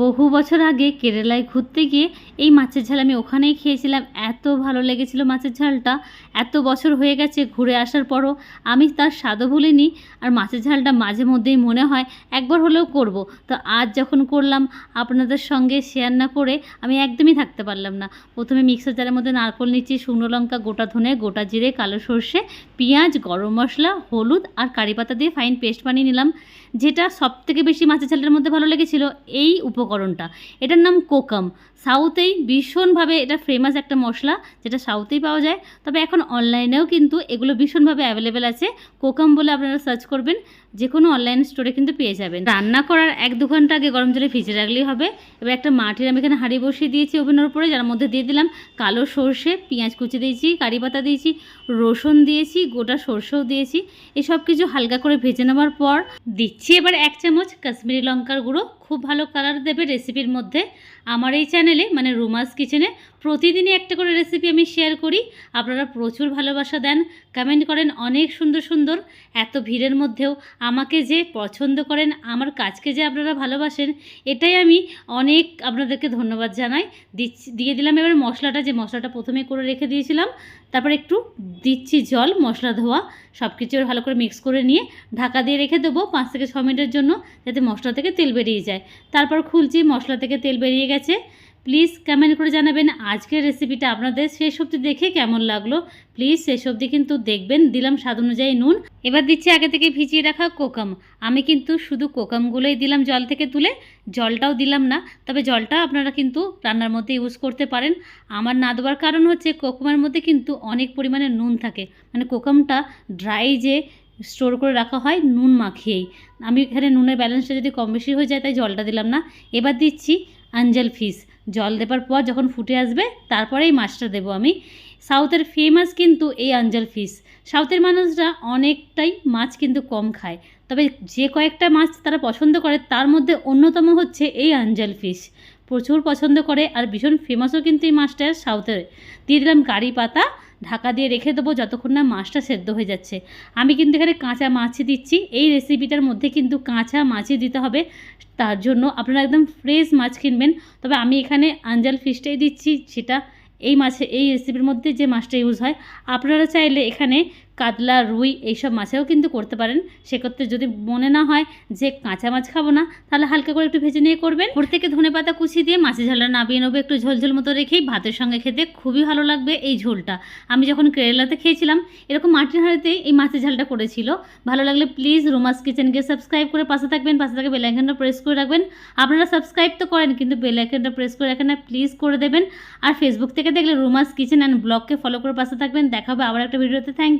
বহু বছর আগে কেরালায় ঘুরতে গিয়ে এই মাছের ঝাল আমি ওখানেই খেয়েছিলাম। এত ভালো লেগেছিল মাছের ঝালটা। এত বছর হয়ে গেছে ঘুরে আসার পরও আমি তার স্বাদও ভুলিনি। আর মাছের ঝালটা মাঝে মধ্যেই মনে হয় একবার হলেও করব। তো আজ যখন করলাম, আপনাদের সঙ্গে শেয়ার না করে আমি একদমই থাকতে পারলাম না। প্রথমে মিক্সার জারের মধ্যে নারকল নিচ্ছি শুকনো লঙ্কা, গোটা ধনে, গোটা জিরে, কালো সর্ষে, পেঁয়াজ, গরম মশলা, হলুদ আর কারি পাতা দিয়ে ফাইন পেস্ট বানিয়ে নিলাম। যেটা সব থেকে বেশি মাছের ঝালের মধ্যে ভালো লেগেছিল, এই উপকরণটা। এটার নাম কোকাম। সাউথেই ভীষণভাবে এটা ফেমাস একটা মশলা, যেটা সাউথেই পাওয়া যায়। তবে এখন অনলাইনেও কিন্তু এগুলো ভীষণভাবে অ্যাভেলেবেল আছে। কোকাম বলে আপনারা সার্চ করবেন যে কোনো অনলাইন স্টোরে কিন্তু পেয়ে যাবেন। রান্না করার এক দু ঘণ্টা আগে গরম জলে ভিজে রাখলেই হবে। এবার একটা মাটির আমি এখানে হাঁড়ি বসিয়ে দিয়েছি ওভেনের উপরে, যার মধ্যে দিয়ে দিলাম কালো সর্ষে, পেঁয়াজ কুচি দিয়েছি, কারি পাতা দিয়েছি, রসুন দিয়েছি, গোটা সর্ষেও দিয়েছি। এসব কিছু হালকা করে ভেজে নেওয়ার পর দিচ্ছি। এবার এক চামচ কাশ্মীরি লঙ্কার গুঁড়ো খুব ভালো কালার দেবে রেসিপির মধ্যে। আমার এই চ্যানেলে মানে রুমাস কিচেনে প্রতিদিনই একটা করে রেসিপি আমি শেয়ার করি। আপনারা প্রচুর ভালোবাসা দেন। কমেন্ট করেন অনেক সুন্দর সুন্দর। এত ভিড়ের মধ্যেও আমাকে যে পছন্দ করেন, আমার কাজকে যে আপনারা ভালোবাসেন, এটাই আমি অনেক আপনাদেরকে ধন্যবাদ জানাই। দিচ্ছি, দিয়ে দিলাম এবার মশলাটা, যে মশলাটা প্রথমে করে রেখে দিয়েছিলাম। তারপর একটু দিচ্ছি জল, মশলা ধোয়া সব কিছু ভালো করে মিক্স করে নিয়ে ঢাকা দিয়ে রেখে দেবো পাঁচ থেকে ছ মিনিটের জন্য, যাতে মশলা থেকে তেল বেরিয়ে যায়। তারপর খুলছি, মশলা থেকে তেল বেরিয়ে গেছে। প্লিজ কমেন্ট করে জানাবেন আজকের রেসিপিটা আপনাদের শেষ অবধি দেখে কেমন লাগল। প্লিজ শেষ অবধি কিন্তু দেখবেন। দিলাম স্বাদ অনুযায়ী নুন। এবার দিচ্ছি আগে থেকে ভিজিয়ে রাখা কোকাম। আমি কিন্তু শুধু কোকামগুলোই দিলাম জল থেকে তুলে। জলটাও দিলাম না, তবে জলটা আপনারা কিন্তু রান্নার মধ্যে ইউজ করতে পারেন। আমার না দেওয়ার কারণ হচ্ছে কোকামের মধ্যে কিন্তু অনেক পরিমাণে নুন থাকে। মানে কোকামটা ড্রাই যে স্টোর করে রাখা হয় নুন মাখিয়েই। আমি এখানে নুনের ব্যালেন্সটা যদি কম বেশি হয়ে যায় তাই জলটা দিলাম না। এবার দিচ্ছি আঞ্জল ফিশ। জল দেবার পর যখন ফুটে আসবে তারপরেই মাছটা দেবো আমি। সাউথের ফেমাস কিন্তু এই আঞ্জল ফিশ। সাউথের মানুষরা অনেকটাই মাছ কিন্তু কম খায়। তবে যে কয়েকটা মাছ তারা পছন্দ করে তার মধ্যে অন্যতম হচ্ছে এই আঞ্জল ফিশ। প্রচুর পছন্দ করে আর ভীষণ ফেমাসও কিন্তু এই মাছটা সাউথের। দিয়ে দিলাম কারি পাতা। ঢাকা দিয়ে রেখে দেবো যতক্ষণ না মাছটা সেদ্ধ হয়ে যাচ্ছে। আমি কিন্তু এখানে কাঁচা মাছই দিচ্ছি। এই রেসিপিটার মধ্যে কিন্তু কাঁচা মাছই দিতে হবে। তার জন্য আপনারা একদম ফ্রেশ মাছ কিনবেন। তবে আমি এখানে আঞ্জাল ফিশটাই দিচ্ছি। সেটা এই মাছে, এই রেসিপির মধ্যে যে মাছটা ইউজ হয়। আপনারা চাইলে এখানে কাতলা, রুই এইসব মাছেও কিন্তু করতে পারেন। সেক্ষেত্রে যদি মনে না হয় যে কাঁচা মাছ খাব না, তাহলে হালকা করে একটু ভেজে নিয়ে করবেন। ওর থেকে ধনে পাতা কুচি দিয়ে মাছের ঝালটা নাবিয়ে নেব, একটু ঝোলঝোল মতো রেখেই ভাতের সঙ্গে খেতে খুবই ভালো লাগবে এই ঝোলটা। আমি যখন কেরালাতে খেয়েছিলাম, এরকম মাটির হাঁড়িতে এই মাছের ঝালটা করেছিল। ভালো লাগলে প্লিজ রোমাস কিচেনকে সাবস্ক্রাইব করে পাশে থাকবেন, পাশে থাকে বেলাইকনটা প্রেস করে রাখবেন। আপনারা সাবস্ক্রাইব তো করেন, কিন্তু বেলাইকনটা প্রেস করে রাখেন না প্লিজ করে দেবেন। আর ফেসবুক থেকে দেখলে রোমাস কিচেন অ্যান্ড ব্লগকে ফলো করে পাশে থাকবেন। দেখাবে আবার একটা ভিডিওতে থ্যাংক